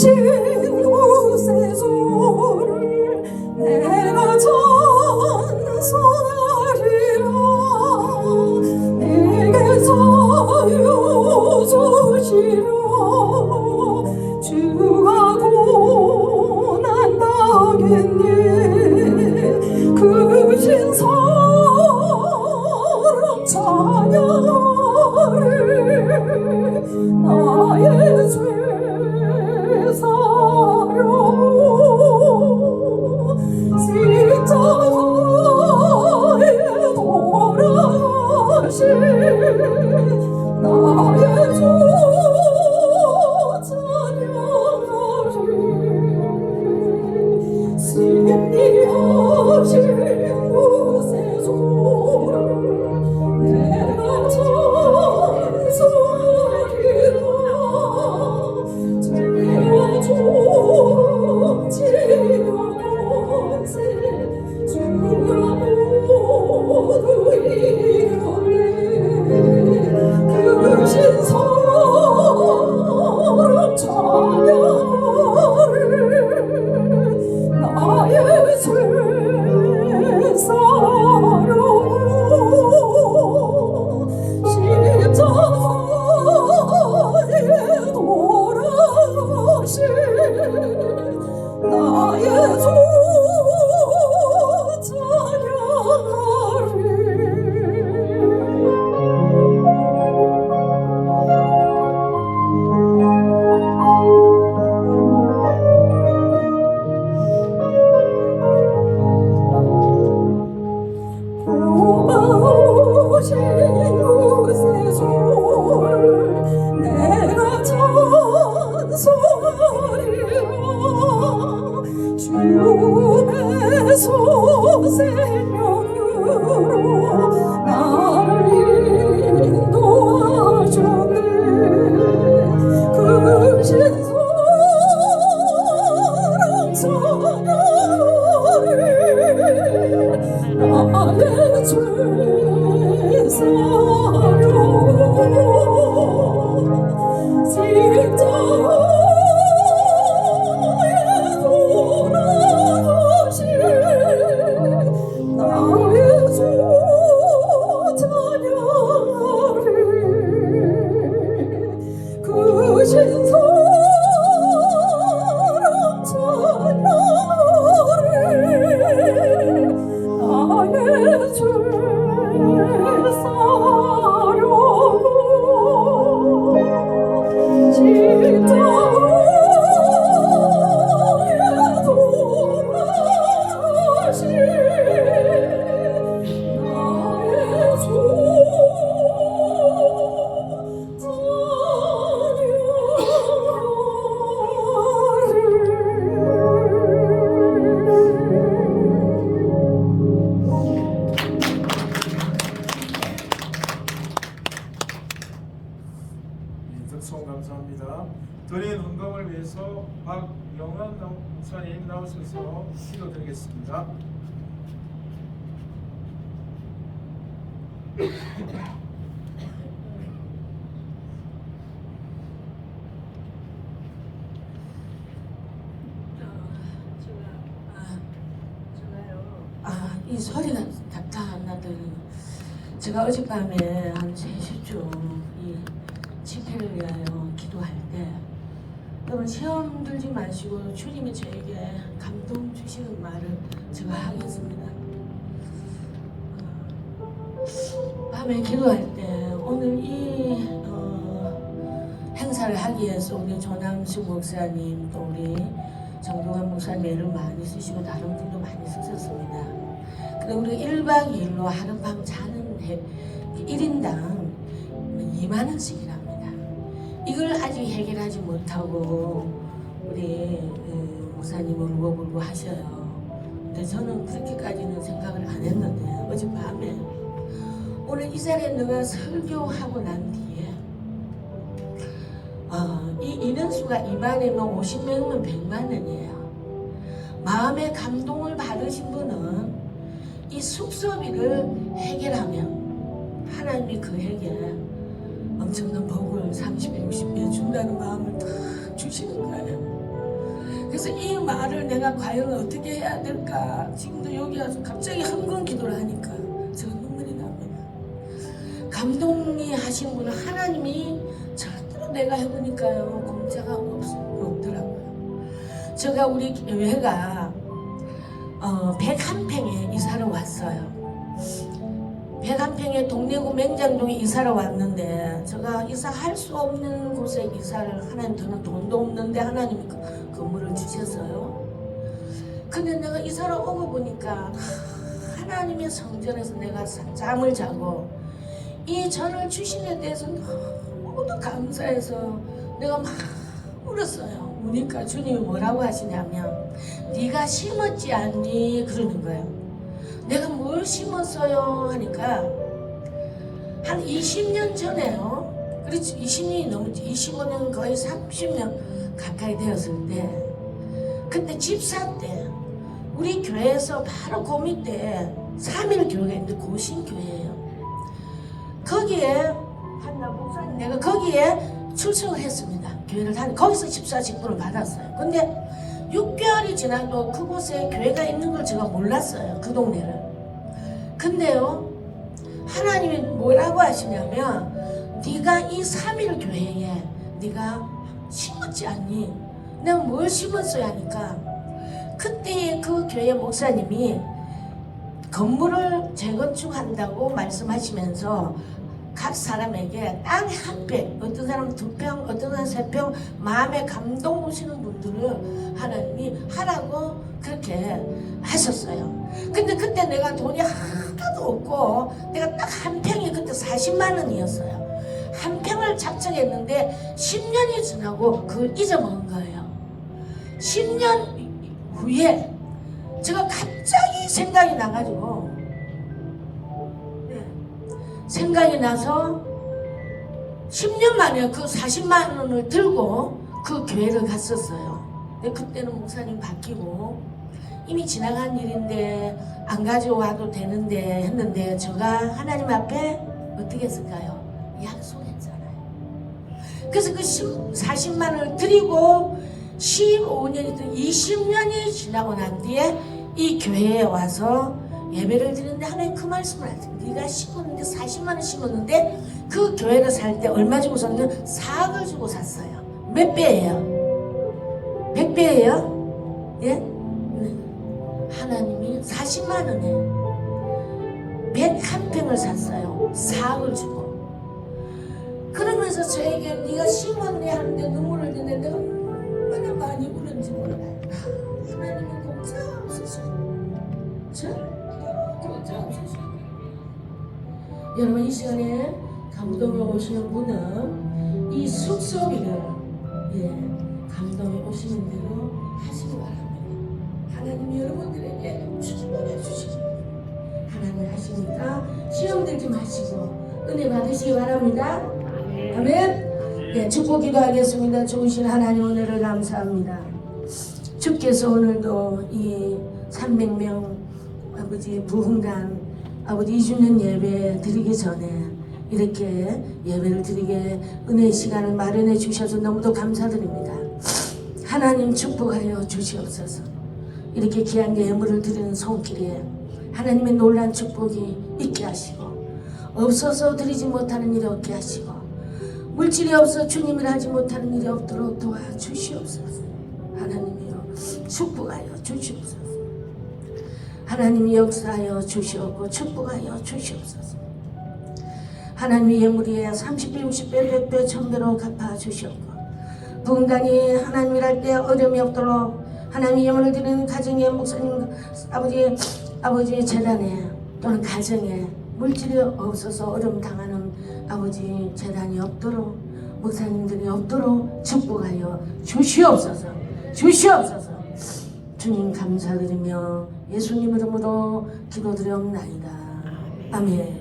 she 고마우신 구세솔 내가 찬송하리라 주의 손 득송 감사합니다. 드린 운동을 위해서 박영환 목사님 나오셔서 기도드리겠습니다. 아, 이 소리가 다 나더니 제가 어젯밤에 한 3시쯤 이 집회를 위하여 기도할 때 여러분 시험 들지 마시고 주님이 저에게 감동 주시는 말을 제가 하겠습니다. 어, 밤에 기도할 때 오늘 이 어, 행사를 하기 위해서 우리 조남수 목사님 또 우리 정동환 목사님 애를 많이 쓰시고 다른 분도 많이 쓰셨습니다. 근데 우리 1박 2일로 하룻밤 자는 해, 1인당 2만 원씩이랍니다. 이걸 아직 해결하지 못하고 우리 그 목사님은 울고불고 하셔요. 근데 저는 그렇게까지는 생각을 안 했는데 어젯밤에 오늘 이 자리에 내가 설교하고 난 뒤에 어, 이 인원수가 2만이면 50명이면 100만 원이에요. 마음의 감동을 받으신 분은 이 숙소비를 해결하면 하나님이 그에게 엄청난 복을 30배, 60배 준다는 마음을 다 주시는 거예요. 그래서 이 말을 내가 과연 어떻게 해야 될까? 지금도 여기 와서 갑자기 흥건 기도를 하니까 제가 눈물이 납니다. 감동이 하신 분은 하나님이 절대로 내가 해보니까요 공짜가 없, 없더라고요. 제가 우리 교회가 어, 101평에 이사를 왔어요. 101평에 동래구 맹장동에 이사를 왔는데 제가 이사할 수 없는 곳에 이사를 하나님 저는 돈도 없는데 하나님이 그 건물을 주셨어요. 근데 내가 이사를 오고 보니까 하나님의 성전에서 내가 잠을 자고 이 전을 주신에 대해서 너무도 감사해서 내가 막 울었어요. 우니까 주님이 뭐라고 하시냐면 네가 심었지 않니 그러는 거예요. 내가 뭘 심었어요 하니까 한 20년 전에요. 그렇지 20년이 넘었지 25년 거의 30년 가까이 되었을 때 그때 집사 때 우리 교회에서 바로 그 밑에 3일 교회가 있는데 고신교회예요. 거기에 한나 목사님 내가 거기에 출석을 했습니다. 교회를 다니 거기서 집사 직분을 받았어요. 근데 6개월이 지나도 그곳에 교회가 있는 걸 제가 몰랐어요. 그 동네를. 근데요. 하나님이 뭐라고 하시냐면 네가 이 3일 교회에 네가 심었지 않니? 내가 뭘 심었어야 하니까 그때 그 교회 목사님이 건물을 재건축한다고 말씀하시면서 각 사람에게 땅한 평, 어떤 사람은 두 평, 어떤 사람은 세 평, 마음에 감동 오시는 분들을 하나님이 하라고 그렇게 하셨어요. 근데 그때 내가 돈이 하나도 없고 내가 딱 한 평이 그때 40만 원이었어요. 한 평을 작정했는데 10년이 지나고 그걸 잊어먹은 거예요. 10년 후에 제가 갑자기 생각이 나가지고 네. 생각이 나서 10년 만에 그 40만 원을 들고 그 교회를 갔었어요. 근데 그때는 목사님 바뀌고 이미 지나간 일인데 안 가져와도 되는데 했는데 제가 하나님 앞에 어떻게 했을까요? 약속했잖아요. 그래서 그 40만 원을 드리고 15년이 20년이 지나고 난 뒤에 이 교회에 와서 예배를 드리는데 하나님 그 말씀을 하세요. 네가 심었는데 40만 원 심었는데 그 교회를 살 때 얼마 주고 샀냐면 4억을 주고 샀어요. 몇 배예요? 100배예요? 예? 네. 하나님이 40만 원에 101평을 샀어요. 4억을 주고. 그러면서 저에게 네가 심었네 하는데 눈물을 흘리는데 얼마나 많이 울은지 몰라요. 하나님은 여러분 이 시간에 감동에 오시는 분은 이 숙소비를 예, 감동에 오시는 대로 하시기 바랍니다. 하나님 여러분들에게 충분해 주시기 하나님 하시니까 시험 들지 마시고 은혜 받으시기 바랍니다. 아멘. 네, 축복 기도하겠습니다. 좋으신 하나님 은혜를 감사합니다. 주께서 오늘도 이 300명 아버지 부흥단 아버지 2주년 예배 드리기 전에 이렇게 예배를 드리게 은혜의 시간을 마련해 주셔서 너무도 감사드립니다. 하나님 축복하여 주시옵소서. 이렇게 귀한 예물을 드리는 손길에 하나님의 놀란 축복이 있게 하시고 없어서 드리지 못하는 일이 없게 하시고 물질이 없어 주님을 하지 못하는 일이 없도록 도와주시옵소서. 하나님이여 축복하여 주시옵소서. 하나님이 역사하여 주시옵고 축복하여 주시옵소서. 하나님의 예물이에 30배, 60배, 100배, 1000배로 갚아 주시옵고 부흥단이 하나님을 할때 어려움이 없도록 하나님의 예물을 드리는 가정의 목사님 아버지 아버지 재단에 또는 가정에 물질이 없어서 어려움 당하는 아버지 재단이 없도록 목사님들이 없도록 축복하여 주시옵소서 주시옵소서 주님 감사드리며 예수님 이름으로 기도드려옵나이다. 아멘